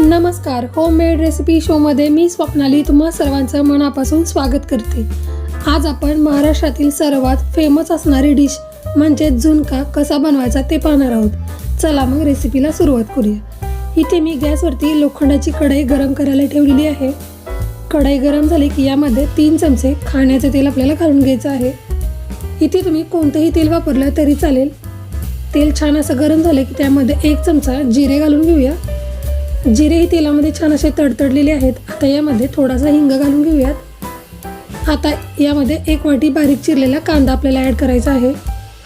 नमस्कार homemade recipe शोमध्ये मी स्वप्नाली तुम्हा सर्वांचं मनापासून स्वागत करते. आज आपण महाराष्ट्रातील सर्वात फेमस असणारी डिश म्हणजे झुणका कसा बनवायचा ते पाहणार आहोत. चला मग रेसिपीला सुरुवात करूया. इथे मी गॅसवरती लोखंडाची कढई गरम करायला ठेवलेली आहे. कढई गरम झाली की यामध्ये तीन चमचे खाण्याचं तेल आपल्याला घालून घ्यायचं आहे. इथे तुम्ही कोणतंही तेल वापरलं तरी चालेल. तेल छान असं गरम झालं की त्यामध्ये एक चमचा जिरे घालून घेऊया. जिरे ही तेलामध्ये छान असे तडतडलेले आहेत. आता यामध्ये थोडासा हिंग घालून घेऊयात. आता यामध्ये एक वाटी बारीक चिरलेला कांदा आपल्याला ॲड करायचा आहे.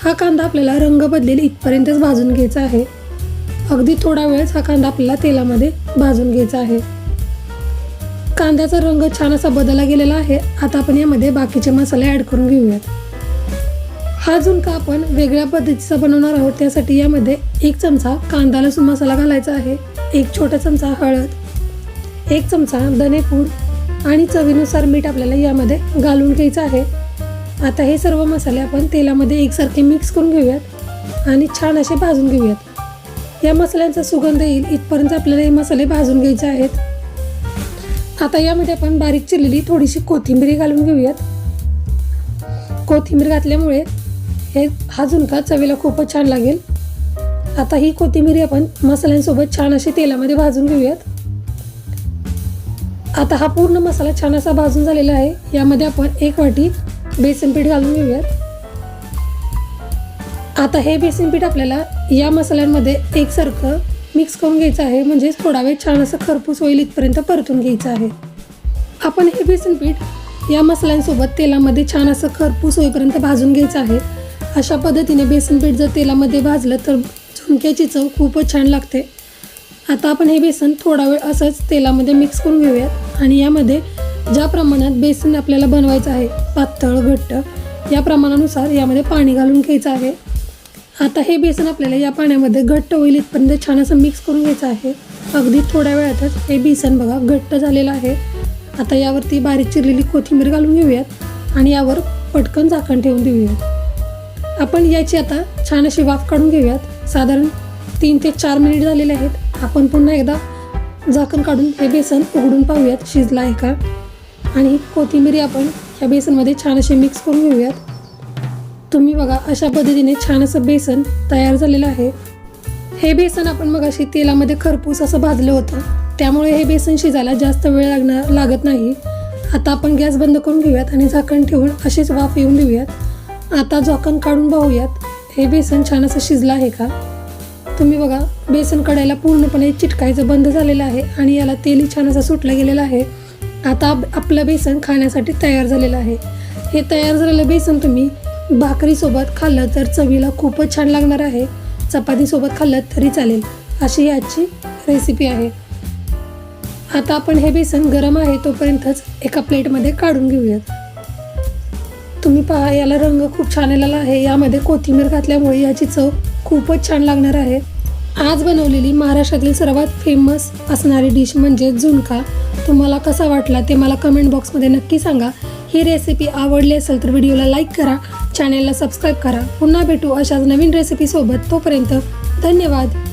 हा कांदा आपल्याला रंग बदलेल इथपर्यंतच भाजून घ्यायचा आहे. अगदी थोडा वेळच हा कांदा आपल्याला तेलामध्ये भाजून घ्यायचा आहे. कांद्याचा रंग छान असा बदलला गेलेला आहे. आता आपण यामध्ये बाकीचे मसाले ॲड करून घेऊयात. हा झुणका आपण वेगळ्या पद्धतीचा बनवणार आहोत त्यासाठी यामध्ये एक चमचा कांदा लसूण मसाला घालायचा आहे एक छोटा चमचा हळद एक चमचा धनेपूड आणि चवीनुसार मीठ आपल्याला यामध्ये घालून घ्यायचं आहे. आता हे सर्व मसाले आपण तेलामध्ये एकसारखे मिक्स करून घेऊयात आणि छान असे भाजून घेऊयात. या मसाल्यांचा सुगंध येईल इथपर्यंत आपल्याला हे मसाले भाजून घ्यायचे आहेत. आता यामध्ये आपण बारीक चिरलेली थोडीशी कोथिंबीर घालून घेऊयात. कोथिंबीर घातल्यामुळे हे हा झुणका चवीला खूपच छान लागेल. आता ही कोथिंबीर आपण मसाल्यांसोबत छान अशी तेलामध्ये भाजून घेऊयात. आता हा पूर्ण मसाला छान असा भाजून झालेला आहे. यामध्ये आपण एक वाटी बेसन पीठ घालून घेऊयात. आता हे बेसन पीठ आपल्याला या मसाल्यांमध्ये एकसारखं मिक्स करून घ्यायचं आहे. म्हणजेच थोडा वेळ छान असं खरपूस होईल इथपर्यंत परतून घ्यायचं आहे. आपण हे बेसन पीठ या मसाल्यांसोबत तेलामध्ये छान असं खरपूस होईपर्यंत भाजून घ्यायचं आहे. अशा पद्धतीने बेसन पीठ जर तेलामध्ये भाजलं तर झुणक्याची चव खूपच छान लागते. आता आपण हे बेसन थोडा वेळ असंच तेलामध्ये मिक्स करून घेऊयात आणि यामध्ये ज्या प्रमाणात बेसन आपल्याला बनवायचं आहे पातळ घट्ट या प्रमाणानुसार यामध्ये पाणी घालून घ्यायचं आहे. आता हे बेसन आपल्याला या पाण्यामध्ये घट्ट होईल इथपर्यंत छान असं मिक्स करून घ्यायचं आहे. अगदी थोड्या वेळातच हे बेसन बघा घट्ट झालेलं आहे. आता यावरती बारीक चिरलेली कोथिंबीर घालून घेऊयात आणि यावर पटकन झाकण ठेवून देऊयात. आपण याची आता छान अशी वाफ काढून घेऊयात. साधारण तीन ते चार मिनिट झालेले आहेत. आपण पुन्हा एकदा झाकण काढून हे बेसन उघडून पाहूयात. शिजलं आहे का? आणि कोथिंबिरी आपण या बेसनमध्ये छान अशी मिक्स करून घेऊयात. तुम्ही बघा अशा पद्धतीने छान असं बेसन तयार झालेलं आहे. हे बेसन आपण मग अशी तेलामध्ये खरपूस असं भाजलं होतं. त्यामुळे हे बेसन शिजायला जास्त वेळ लागणार लागत नाही. आता आपण गॅस बंद करून घेऊयात आणि झाकण ठेवून अशीच वाफ येऊन देऊयात. आता झाकण काढून पाहूयात हे बेसन छान असं शिजलं आहे का? तुम्ही बघा बेसन कढायला पूर्णपणे चिटकायचं बंद झालेलं आहे आणि याला तेलही छान असं सुटलं गेलेलं आहे. आता आपलं बेसन खाण्यासाठी तयार झालेलं आहे. हे तयार झालेलं बेसन तुम्ही भाकरीसोबत खाल्लं तर चवीला खूपच छान लागणार आहे. चपातीसोबत खाल्लं तरी चालेल अशी याची रेसिपी आहे. आता आपण हे बेसन गरम आहे तोपर्यंतच एका प्लेटमध्ये काढून घेऊयात. तुम्ही पहा याला रंग खूप छान आलेला आहे. यामध्ये कोथिंबीर घातल्यामुळे याची चव खूपच छान लागणार आहे. आज बनवलेली महाराष्ट्रातील सर्वात फेमस असणारी डिश म्हणजे झुणका. तुम्हाला कसा वाटला ते मला कमेंट बॉक्समध्ये नक्की सांगा. ही रेसिपी आवडली असेल तर व्हिडिओला लाईक करा. चॅनेलला सबस्क्राईब करा. पुन्हा भेटू अशाच नवीन रेसिपीसोबत तोपर्यंत धन्यवाद.